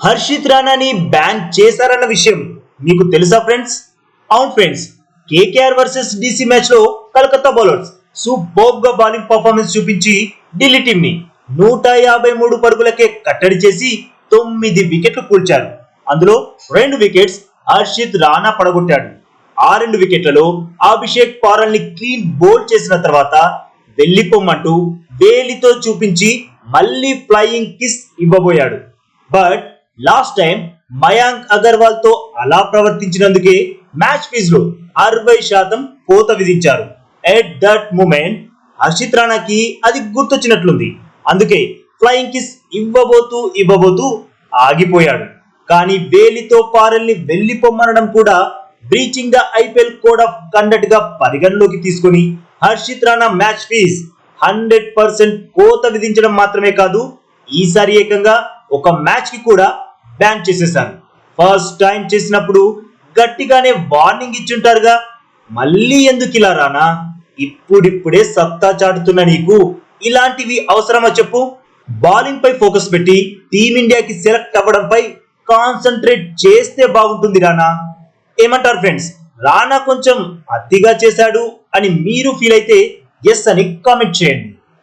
Harshit రాణాని ban చేశారన్న విషయం మీకు తెలుసా ఫ్రెండ్స్ అవును ఫ్రెండ్స్ కేకేఆర్ వర్సెస్ డీసీ మ్యాచ్లో కలకత్తా బౌలర్స్ సూపర్గా బౌలింగ్ పర్ఫార్మెన్స్ చూపించి ఢిల్లీ టీం ని నూట యాభై మూడు పరుగులకే కట్టడి చేసి తొమ్మిది వికెట్లు కూల్చారు. అందులో రెండు వికెట్స్ హర్షిత్ రాణా పడగొట్టాడు. ఆ రెండు వికెట్లలో అభిషేక్ పారల్ని క్లీన్ బోల్డ్ చేసిన తర్వాత వెళ్ళిపోమ్మంటూ వేలితో చూపించి మళ్ళీ ఫ్లయింగ్ కిస్ ఇవ్వబోయాడు. బట్ లాస్ట్ టైం మయాంక్ అగర్వాల్తో అలా ప్రవర్తించినందుకే మ్యాచ్ ఫీజులో అరవై శాతం కోత విధించారు. ఎట్ దట్ మూమెంట్ హర్షిత్ రాణాకి అది గుర్తొచ్చినట్లుంది. అందుకే ఫ్లయింగ్ కిస్ ఇవ్వబోతూ ఇవ్వబోతూ ఆగిపోయాడు. కానీ వేలితో పారల్ని వెళ్ళిపోమ్మనడం కూడా breaching the IPL code of కండక్ట్గా పరిగణలోకి తీసుకుని Harshit Rana match fee hundred percent కోత విధించడం మాత్రమే కాదు ఈసారి ఏకంగా ఒక మ్యాచ్కి కూడా బ్యాన్ చేసేశారు ఫస్ట్ టైం చేసినప్పుడు గట్టిగానే వార్నింగ్ ఇచ్చుంటారుగా. మళ్ళీ ఎందుకు ఇలా రానా? ఇప్పుడిప్పుడే సత్తా చాటుతున్న నీకు ఇలాంటివి అవసరమా చెప్పు? బౌలింగ్ పై ఫోకస్ పెట్టి టీమిండియాకి సెలెక్ట్ అవ్వడంపై కాన్సన్ట్రేట్ చేస్తే బాగుంటుంది రానా? ఏమంటారు ఫ్రెండ్స్ రానా కొంచెం అతిగా చేశాడు అని మీరు ఫీల్ అయితే ఎస్ అని కామెంట్ చేయండి.